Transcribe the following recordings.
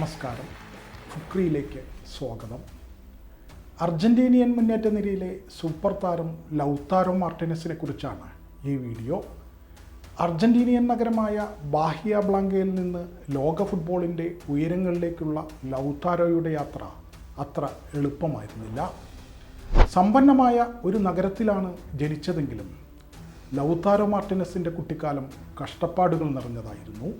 നമസ്കാരം. ഫുക്രിയിലേക്ക് സ്വാഗതം. അർജന്റീനിയൻ മുന്നേറ്റ നിരയിലെ സൂപ്പർ താരം ലൗത്താരോ മാർട്ടിനസിനെ കുറിച്ചാണ് ഈ വീഡിയോ. അർജന്റീനിയൻ നഗരമായ ബാഹിയ ബ്ലാങ്കയിൽ നിന്ന് ലോക ഫുട്ബോളിന്റെ ഉയരങ്ങളിലേക്കുള്ള ലൗത്താരോയുടെ യാത്ര അത്ര എളുപ്പമായിരുന്നില്ല. സമ്പന്നമായ ഒരു നഗരത്തിലാണ് ജനിച്ചതെങ്കിലും ലൗത്താരോ മാർട്ടിനസിന്റെ കുട്ടിക്കാലം കഷ്ടപ്പാടുകൾ നിറഞ്ഞതായിരുന്നു.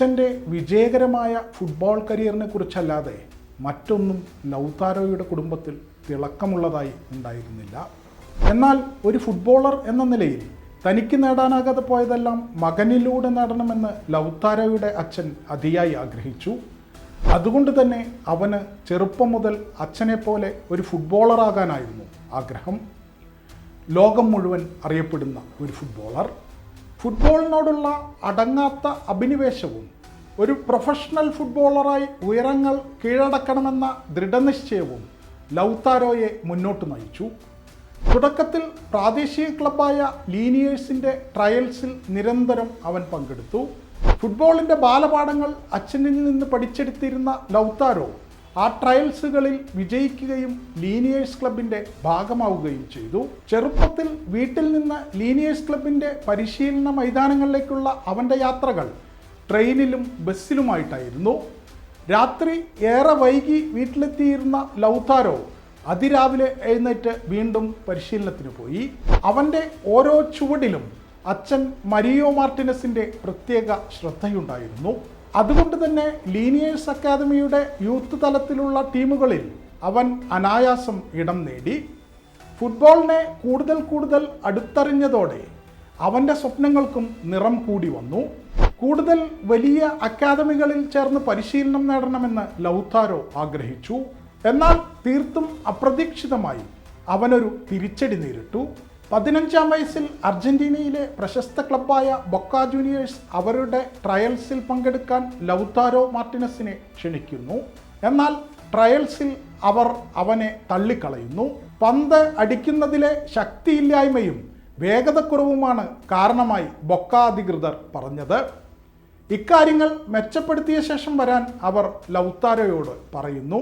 അച്ഛന്റെ വിജയകരമായ ഫുട്ബോൾ കരിയറിനെ കുറിച്ചല്ലാതെ മറ്റൊന്നും ലൗതാരോയുടെ കുടുംബത്തിൽ തിളക്കമുള്ളതായി ഉണ്ടായിരുന്നില്ല. എന്നാൽ ഒരു ഫുട്ബോളർ എന്ന നിലയിൽ തനിക്ക് നേടാനാകാതെ പോയതെല്ലാം മകനിലൂടെ നേടണമെന്ന് ലൗതാരോയുടെ അച്ഛൻ അതിയായി ആഗ്രഹിച്ചു. അതുകൊണ്ട് തന്നെ അവന് ചെറുപ്പം മുതൽ അച്ഛനെ പോലെ ഒരു ഫുട്ബോളറാകാനായിരുന്നു ആഗ്രഹം. ലോകം മുഴുവൻ അറിയപ്പെടുന്ന ഒരു ഫുട്ബോളർ. ഫുട്ബോളിനോടുള്ള അടങ്ങാത്ത അഭിനിവേശവും ഒരു പ്രൊഫഷണൽ ഫുട്ബോളറായി ഉയരങ്ങൾ കീഴടക്കണമെന്ന ദൃഢനിശ്ചയവും ലൗത്താരോയെ മുന്നോട്ട് നയിച്ചു. തുടക്കത്തിൽ പ്രാദേശിക ക്ലബായ ലീനിയേഴ്സിന്റെ ട്രയൽസിൽ നിരന്തരം അവൻ പങ്കെടുത്തു. ഫുട്ബോളിന്റെ ബാലപാഠങ്ങൾ അച്ഛനിൽ നിന്ന് പഠിച്ചെടുത്തിരുന്ന ലൗത്താരോ ആ ട്രയൽസുകളിൽ വിജയിക്കുകയും ലീനിയേഴ്സ് ക്ലബിന്റെ ഭാഗമാവുകയും ചെയ്തു. ചെറുപ്പത്തിൽ വീട്ടിൽ നിന്ന് ലീനിയേഴ്സ് ക്ലബിന്റെ പരിശീലന മൈതാനങ്ങളിലേക്കുള്ള അവന്റെ യാത്രകൾ ട്രെയിനിലും ബസ്സിലുമായിട്ടായിരുന്നു. രാത്രി ഏറെ വൈകി വീട്ടിലെത്തിയിരുന്ന ലൗതാരോ അതിരാവിലെ എഴുന്നേറ്റ് വീണ്ടും പരിശീലനത്തിന് പോയി. അവന്റെ ഓരോ ചുവടിലും അച്ഛൻ മരിയോ മാർട്ടിനസിന്റെ പ്രത്യേക ശ്രദ്ധയുണ്ടായിരുന്നു. അതുകൊണ്ട് തന്നെ ലീനിയേഴ്സ് അക്കാദമിയുടെ യൂത്ത് തലത്തിലുള്ള ടീമുകളിൽ അവൻ അനായാസം ഇടം നേടി. ഫുട്ബോളിനെ കൂടുതൽ കൂടുതൽ അടുത്തറിഞ്ഞതോടെ അവന്റെ സ്വപ്നങ്ങൾക്കും നിറം കൂടി വന്നു. കൂടുതൽ വലിയ അക്കാദമികളിൽ ചേർന്ന് പരിശീലനം നേടണമെന്ന് ലൗതാരോ ആഗ്രഹിച്ചു. എന്നാൽ തീർത്തും അപ്രതീക്ഷിതമായി അവനൊരു തിരിച്ചടി നേരിട്ടു. പതിനഞ്ചാം വയസ്സിൽ അർജന്റീനയിലെ പ്രശസ്ത ക്ലബ്ബായ ബൊക്ക ജൂനിയേഴ്സ് അവരുടെ ട്രയൽസിൽ പങ്കെടുക്കാൻ ലൗതാരോ മാർട്ടിനസിനെ ക്ഷണിക്കുന്നു. എന്നാൽ ട്രയൽസിൽ അവർ അവനെ തള്ളിക്കളയുന്നു. പന്ത് അടിക്കുന്നതിലെ ശക്തിയില്ലായ്മയും വേഗതക്കുറവുമാണ് കാരണമായി ബൊക്ക അധികൃതർ പറഞ്ഞത്. ഇക്കാര്യങ്ങൾ മെച്ചപ്പെടുത്തിയ ശേഷം വരാൻ അവർ ലൗത്താരോയോട് പറയുന്നു.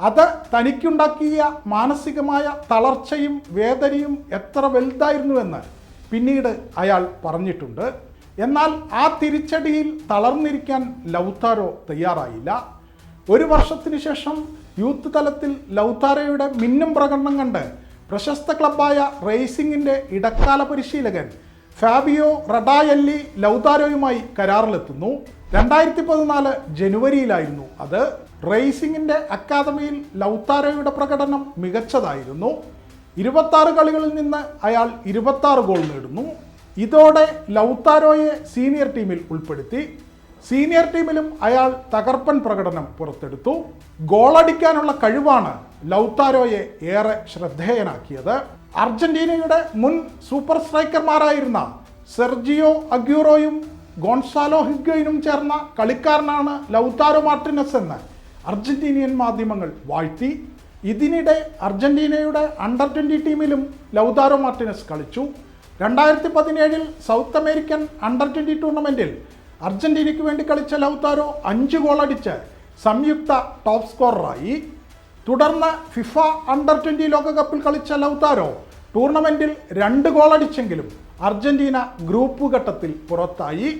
അത് തനിക്കുണ്ടാക്കിയ മാനസികമായ തളർച്ചയും വേദനയും എത്ര വലുതായിരുന്നുവെന്ന് പിന്നീട് അയാൾ പറഞ്ഞിട്ടുണ്ട്. എന്നാൽ ആ തിരിച്ചടിയിൽ തളർന്നിരിക്കാൻ ലൗത്താരോ തയ്യാറായില്ല. ഒരു വർഷത്തിനു ശേഷം യൂത്ത് തലത്തിൽ ലൗത്താരയുടെ മിന്നും പ്രകടനം കണ്ട് പ്രശസ്ത ക്ലബ്ബായ റേസിംഗിന്റെ ഇടക്കാല പരിശീലകൻ ഫാബിയോ റഡായല്ലി ലൗതാരോയുമായി കരാറിലെത്തുന്നു. രണ്ടായിരത്തി പതിനാല് ജനുവരിയിലായിരുന്നു അത്. റേസിംഗിന്റെ അക്കാദമിയിൽ ലൗതാരോയുടെ പ്രകടനം മികച്ചതായിരുന്നു. ഇരുപത്തി കളികളിൽ നിന്ന് അയാൾ ഇരുപത്തി ഗോൾ നേടുന്നു. ഇതോടെ ലൗതാരോയെ സീനിയർ ടീമിൽ ഉൾപ്പെടുത്തി. സീനിയർ ടീമിലും അയാൾ തകർപ്പൻ പ്രകടനം പുറത്തെടുത്തു. ഗോളടിക്കാനുള്ള കഴിവാണ് ലൗത്താരോയെ ഏറെ ശ്രദ്ധേയനാക്കിയത്. അർജന്റീനയുടെ മുൻ സൂപ്പർ സ്ട്രൈക്കർമാരായിരുന്ന സെർജിയോ അഗ്യൂറോയും ഗോൺസാലോ ഹിഗ്ഗയിനും ചേർന്ന കളിക്കാരനാണ് ലൗത്താരോ മാർട്ടിനസ് എന്ന് അർജന്റീനിയൻ മാധ്യമങ്ങൾ വാഴ്ത്തി. ഇതിനിടെ അർജന്റീനയുടെ അണ്ടർ ട്വന്റി ടീമിലും ലൗതാരോ മാർട്ടിനസ് കളിച്ചു. രണ്ടായിരത്തി പതിനേഴിൽ സൗത്ത് അമേരിക്കൻ അണ്ടർ ട്വന്റി ടൂർണമെന്റിൽ അർജന്റീനയ്ക്ക് വേണ്ടി കളിച്ച ലൗത്താരോ അഞ്ച് ഗോളടിച്ച് സംയുക്ത ടോപ്പ് സ്കോററായി തുടർന്ന് ഫിഫ അണ്ടർ ട്വന്റി ലോകകപ്പിൽ കളിച്ച ലൗത്താരോ ടൂർണമെന്റിൽ രണ്ട് ഗോളടിച്ചെങ്കിലും അർജന്റീന ഗ്രൂപ്പ് ഘട്ടത്തിൽ പുറത്തായി.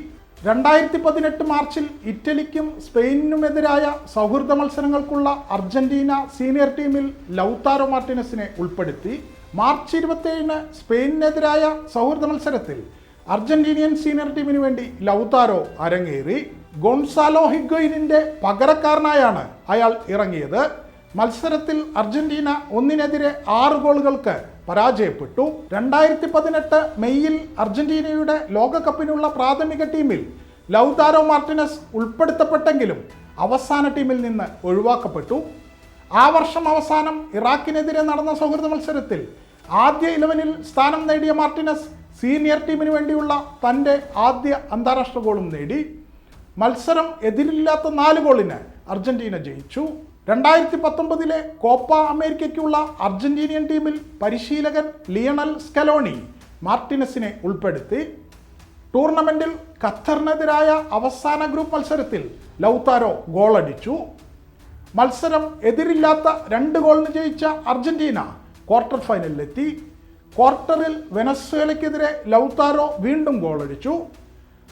രണ്ടായിരത്തി പതിനെട്ട് മാർച്ചിൽ ഇറ്റലിക്കും സ്പെയിനിനുമെതിരായ സൗഹൃദ മത്സരങ്ങൾക്കുള്ള അർജന്റീന സീനിയർ ടീമിൽ ലൗത്താരോ മാർട്ടിനസിനെ ഉൾപ്പെടുത്തി. മാർച്ച് ഇരുപത്തിയേഴിന് സ്പെയിനിനെതിരായ സൗഹൃദ മത്സരത്തിൽ അർജന്റീനിയൻ സീനിയർ ടീമിന് വേണ്ടി ലൗതാരോ അരങ്ങേറി ഗോൺസാലോ ഹിഗ്വയിനിന്റെ പകരക്കാരനായാണ് അയാൾ ഇറങ്ങിയത്. മത്സരത്തിൽ അർജന്റീന ഒന്നിനെതിരെ ആറ് ഗോളുകൾക്ക് പരാജയപ്പെട്ടു. രണ്ടായിരത്തി പതിനെട്ട് മെയ്യിൽ അർജന്റീനയുടെ ലോകകപ്പിനുള്ള പ്രാഥമിക ടീമിൽ ലൗതാരോ മാർട്ടിനസ് ഉൾപ്പെടുത്തപ്പെട്ടെങ്കിലും അവസാന ടീമിൽ നിന്ന് ഒഴിവാക്കപ്പെട്ടു. ആ വർഷം അവസാനം ഇറാഖിനെതിരെ നടന്ന സൗഹൃദ മത്സരത്തിൽ ആദ്യ ഇലവനിൽ സ്ഥാനം നേടിയ മാർട്ടിനസ് സീനിയർ ടീമിന് വേണ്ടിയുള്ള തന്റെ ആദ്യ അന്താരാഷ്ട്ര ഗോളും നേടി. മത്സരം എതിരില്ലാത്ത നാല് ഗോളിന് അർജന്റീന ജയിച്ചു. രണ്ടായിരത്തി പത്തൊമ്പതിലെ കോപ്പ അമേരിക്കയ്ക്കുള്ള അർജന്റീനിയൻ ടീമിൽ പരിശീലകൻ ലിയണൽ സ്കലോണി മാർട്ടിനസിനെ ഉൾപ്പെടുത്തി. ടൂർണമെന്റിൽ ഖത്തറിനെതിരായ അവസാന ഗ്രൂപ്പ് മത്സരത്തിൽ ലൗതാരോ ഗോളടിച്ചു. മത്സരം എതിരില്ലാത്ത രണ്ട് ഗോളിന് ജയിച്ച അർജന്റീന ക്വാർട്ടർ ഫൈനലിലെത്തി. ക്വാർട്ടറിൽ വെനസ്വേലയ്ക്കെതിരെ ലൗതാരോ വീണ്ടും ഗോളടിച്ചു.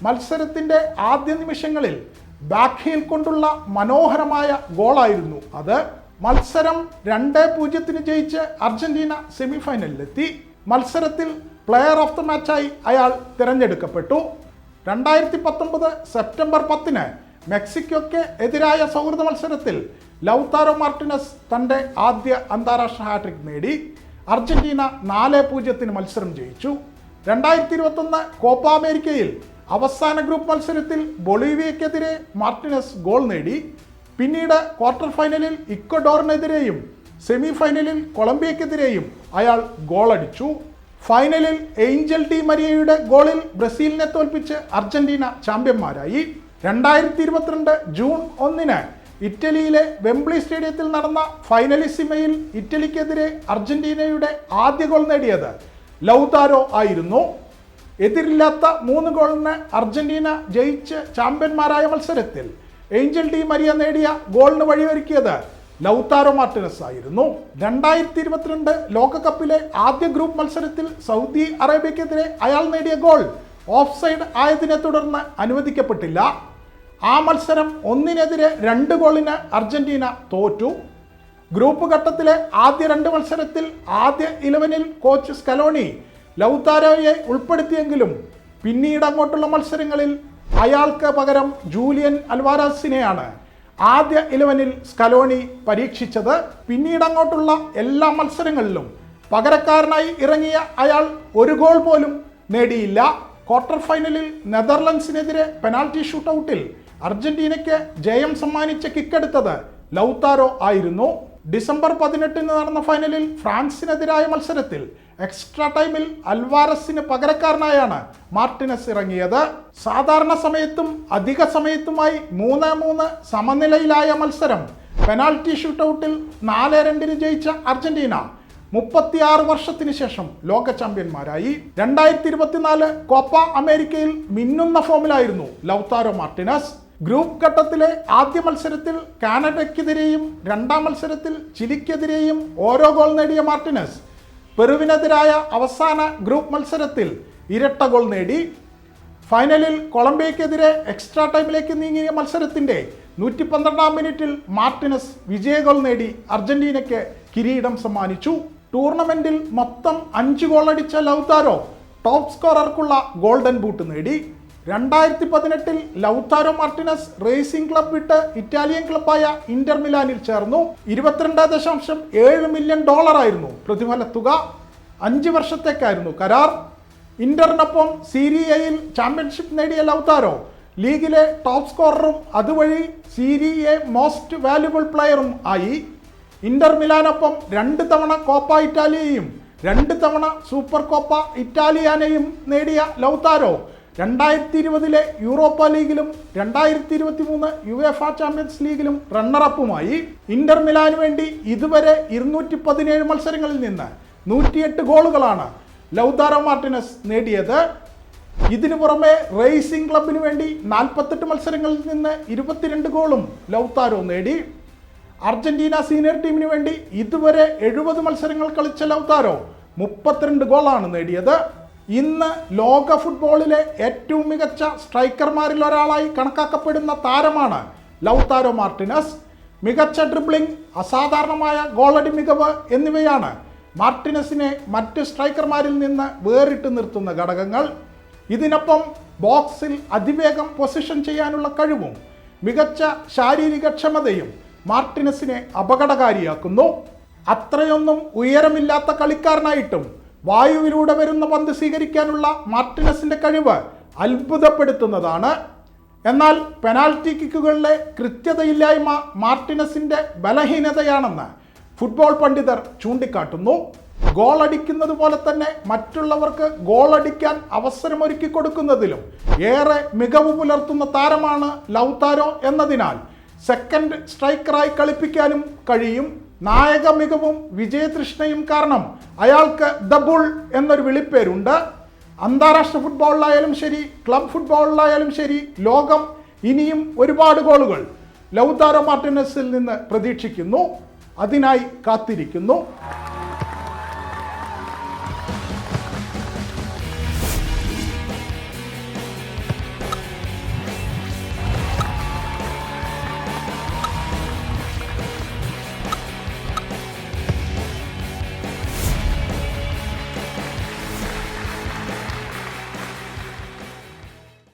മത്സരത്തിന്റെ ആദ്യ നിമിഷങ്ങളിൽ ബാക്ക് ഹീൽ കൊണ്ടുള്ള മനോഹരമായ ഗോളായിരുന്നു അത്. മത്സരം രണ്ട് പൂജ്യത്തിന് ജയിച്ച് അർജന്റീന സെമിഫൈനലിലെത്തി. മത്സരത്തിൽ പ്ലെയർ ഓഫ് ദ മാച്ചായി അയാൾ തിരഞ്ഞെടുക്കപ്പെട്ടു. രണ്ടായിരത്തി പത്തൊമ്പത് സെപ്റ്റംബർ പത്തിന് മെക്സിക്കോയ്ക്ക് എതിരായ സൗഹൃദ മത്സരത്തിൽ ലൗതാരോ മാർട്ടിനസ് തന്റെ ആദ്യ അന്താരാഷ്ട്ര ഹാട്രിക് നേടി. അർജന്റീന നാല് പൂജ്യത്തിന് മത്സരം ജയിച്ചു. രണ്ടായിരത്തി ഇരുപത്തൊന്ന് കോപ്പ അമേരിക്കയിൽ അവസാന ഗ്രൂപ്പ് മത്സരത്തിൽ ബൊളീവിയക്കെതിരെ മാർട്ടിനസ് ഗോൾ നേടി. പിന്നീട് ക്വാർട്ടർ ഫൈനലിൽ ഇക്വഡോറിനെതിരെയും സെമി ഫൈനലിൽ കൊളംബിയക്കെതിരെയും അയാൾ ഗോളടിച്ചു. ഫൈനലിൽ ഏഞ്ചൽ ഡി മരിയയുടെ ഗോളിൽ ബ്രസീലിനെ തോൽപ്പിച്ച് അർജന്റീന ചാമ്പ്യന്മാരായി. രണ്ടായിരത്തി ഇരുപത്തിരണ്ട് ജൂൺ ഒന്നിന് ഇറ്റലിയിലെ വെംബ്ലി സ്റ്റേഡിയത്തിൽ നടന്ന ഫൈനലിസിമയിൽ ഇറ്റലിക്കെതിരെ അർജന്റീനയുടെ ആദ്യ ഗോൾ നേടിയത് ലൗതാരോ ആയിരുന്നു. എതിരില്ലാത്ത മൂന്ന് ഗോളിന് അർജന്റീന ജയിച്ച് ചാമ്പ്യന്മാരായ മത്സരത്തിൽ ഏഞ്ചൽ ഡി മരിയ നേടിയ ഗോളിന് വഴിയൊരുക്കിയത് ലൗതാരോ മാർട്ടിനസ് ആയിരുന്നു. രണ്ടായിരത്തി ഇരുപത്തിരണ്ട് ലോകകപ്പിലെ ആദ്യ ഗ്രൂപ്പ് മത്സരത്തിൽ സൗദി അറേബ്യക്കെതിരെ അയാൾ നേടിയ ഗോൾ ഓഫ് സൈഡ് ആയതിനെ തുടർന്ന് അനുവദിക്കപ്പെട്ടില്ല. ആ മത്സരം ഒന്നിനെതിരെ രണ്ട് ഗോളിന് അർജന്റീന തോറ്റു. ഗ്രൂപ്പ് ഘട്ടത്തിലെ ആദ്യ രണ്ട് മത്സരത്തിൽ ആദ്യ ഇലവനിൽ കോച്ച് സ്കലോണി ലൗതാരോയെ ഉൾപ്പെടുത്തിയെങ്കിലും പിന്നീട് അങ്ങോട്ടുള്ള മത്സരങ്ങളിൽ അയാൾക്ക് പകരം ജൂലിയൻ അൽവാരാസിനെയാണ് ആദ്യ ഇലവനിൽ സ്കലോണി പരീക്ഷിച്ചത്. പിന്നീട് അങ്ങോട്ടുള്ള എല്ലാ മത്സരങ്ങളിലും പകരക്കാരനായി ഇറങ്ങിയ അയാൾ ഒരു ഗോൾ പോലും നേടിയില്ല. ക്വാർട്ടർ ഫൈനലിൽ നെതർലൻഡ്സിനെതിരെ പെനാൽറ്റി ഷൂട്ടൌട്ടിൽ അർജന്റീനയ്ക്ക് ജയം സമ്മാനിച്ച കിക്കെടുത്തത് ലൗത്താരോ ആയിരുന്നു. ഡിസംബർ പതിനെട്ടിന് നടന്ന ഫൈനലിൽ ഫ്രാൻസിനെതിരായ മത്സരത്തിൽ എക്സ്ട്രാ ടൈമിൽ അൽവാരസിന് പകരക്കാരനായാണ് മാർട്ടിനസ് ഇറങ്ങിയത്. സാധാരണ സമയത്തും അധിക സമയത്തുമായി മൂന്ന് മൂന്ന് സമനിലയിലായ മത്സരം. പെനാൽറ്റി ഷൂട്ടൌട്ടിൽ നാല് രണ്ടിന് ജയിച്ച അർജന്റീന മുപ്പത്തിയാറ് വർഷത്തിന് ശേഷം ലോക ചാമ്പ്യന്മാരായി. രണ്ടായിരത്തി ഇരുപത്തിനാല് കോപ്പ അമേരിക്കയിൽ മിന്നുന്ന ഫോമിലായിരുന്നു ലൗത്താരോ മാർട്ടിനസ്. ഗ്രൂപ്പ് ഘട്ടത്തിലെ ആദ്യ മത്സരത്തിൽ കാനഡയ്ക്കെതിരെയും രണ്ടാം മത്സരത്തിൽ ചിലിക്കെതിരെയും ഓരോ ഗോൾ നേടിയ മാർട്ടിനസ് പെറുവിനെതിരായ അവസാന ഗ്രൂപ്പ് മത്സരത്തിൽ ഇരട്ട ഗോൾ നേടി. ഫൈനലിൽ കൊളംബിയക്കെതിരെ എക്സ്ട്രാ ടൈമിലേക്ക് നീങ്ങിയ മത്സരത്തിന്റെ നൂറ്റി പന്ത്രണ്ടാം മിനിറ്റിൽ മാർട്ടിനസ് വിജയ ഗോൾ നേടി അർജന്റീനയ്ക്ക് കിരീടം സമ്മാനിച്ചു. ടൂർണമെന്റിൽ മൊത്തം അഞ്ച് ഗോൾ അടിച്ച ലൗതാരോ ടോപ്പ് സ്കോറർക്കുള്ള ഗോൾഡൻ ബൂട്ട് നേടി. രണ്ടായിരത്തി പതിനെട്ടിൽ ലൗതാരോ മാർട്ടിനസ് റേസിംഗ് ക്ലബ് വിട്ട് ഇറ്റാലിയൻ ക്ലബായ ഇന്റർ മിലാനിൽ ചേർന്നു. ഇരുപത്തിരണ്ട് ദശാംശം ഏഴ് മില്യൺ ഡോളറായിരുന്നു പ്രതിഫല തുക. അഞ്ച് വർഷത്തേക്കായിരുന്നു കരാർ. ഇന്റർനൊപ്പം സീരിയയിൽ ചാമ്പ്യൻഷിപ്പ് നേടിയ ലൗതാരോ ലീഗിലെ ടോപ്പ് സ്കോററും അതുവഴി സീരിയ മോസ്റ്റ് വാല്യുബിൾ പ്ലെയറും ആയി. ഇന്റർ മിലാനൊപ്പം രണ്ട് തവണ കോപ്പ ഇറ്റാലിയയും രണ്ട് തവണ സൂപ്പർ കോപ്പ ഇറ്റാലിയാനയും നേടിയ ലൗതാരോ രണ്ടായിരത്തി ഇരുപതിലെ യൂറോപ്പ ലീഗിലും രണ്ടായിരത്തി ഇരുപത്തി മൂന്ന് യു എഫ് ആ ചാമ്പ്യൻസ് ലീഗിലും റണ്ണറപ്പുമായി ഇന്റർ മിലാനു വേണ്ടി ഇതുവരെ ഇരുന്നൂറ്റി പതിനേഴ് മത്സരങ്ങളിൽ നിന്ന് നൂറ്റിയെട്ട് ഗോളുകളാണ് ലൗതാരോ മാർട്ടിനസ് നേടിയത്. ഇതിനു പുറമെ റേസിംഗ് ക്ലബിന് വേണ്ടി നാൽപ്പത്തെട്ട് മത്സരങ്ങളിൽ നിന്ന് ഇരുപത്തിരണ്ട് ഗോളും ലൗതാരോ നേടി. അർജന്റീന സീനിയർ ടീമിന് വേണ്ടി ഇതുവരെ എഴുപത് മത്സരങ്ങൾ കളിച്ച ലൗതാരോ മുപ്പത്തിരണ്ട് ഗോളാണ് നേടിയത്. ഇന്ന് ലോക ഫുട്ബോളിലെ ഏറ്റവും മികച്ച സ്ട്രൈക്കർമാരിൽ ഒരാളായി കണക്കാക്കപ്പെടുന്ന താരമാണ് ലൗതാരോ മാർട്ടിനസ്. മികച്ച ഡ്രിബ്ലിംഗ് അസാധാരണമായ ഗോളടി മികവ് എന്നിവയാണ് മാർട്ടിനസിനെ മറ്റ് സ്ട്രൈക്കർമാരിൽ നിന്ന് വേറിട്ട് നിർത്തുന്ന ഘടകങ്ങൾ. ഇതിനൊപ്പം ബോക്സിൽ അതിവേഗം പൊസിഷൻ ചെയ്യാനുള്ള കഴിവും മികച്ച ശാരീരിക ക്ഷമതയും മാർട്ടിനസിനെ അപകടകാരിയാക്കുന്നു. അത്രയൊന്നും ഉയരമില്ലാത്ത കളിക്കാരനായിട്ടും വായുവിലൂടെ വരുന്ന പന്ത് സ്വീകരിക്കാനുള്ള മാർട്ടിനസിന്റെ കഴിവ് അത്ഭുതപ്പെടുത്തുന്നതാണ്. എന്നാൽ പെനാൽറ്റി കിക്കുകളിലെ കൃത്യതയില്ലായ്മ മാർട്ടിനസിന്റെ ബലഹീനതയാണെന്ന് ഫുട്ബോൾ പണ്ഡിതർ ചൂണ്ടിക്കാട്ടുന്നു. ഗോൾ അടിക്കുന്നത് പോലെ തന്നെ മറ്റുള്ളവർക്ക് ഗോൾ അടിക്കാൻ അവസരമൊരുക്കി കൊടുക്കുന്നതിലും ഏറെ മികവ് പുലർത്തുന്ന താരമാണ് ലൗതാരോ എന്നതിനാൽ സെക്കൻഡ് സ്ട്രൈക്കറായി കളിപ്പിക്കാനും കഴിയും. നായക മികവും വിജയതൃഷ്ണയും കാരണം അയാൾക്ക് ദ ബുൾ എന്നൊരു വിളിപ്പേരുണ്ട്. അന്താരാഷ്ട്ര ഫുട്ബോളിലായാലും ശരി ക്ലബ് ഫുട്ബോളിലായാലും ശരി ലോകം ഇനിയും ഒരുപാട് ഗോളുകൾ ലൗതാരോ മാർട്ടിനസിൽ നിന്ന് പ്രതീക്ഷിക്കുന്നു. അതിനായി കാത്തിരിക്കുന്നു.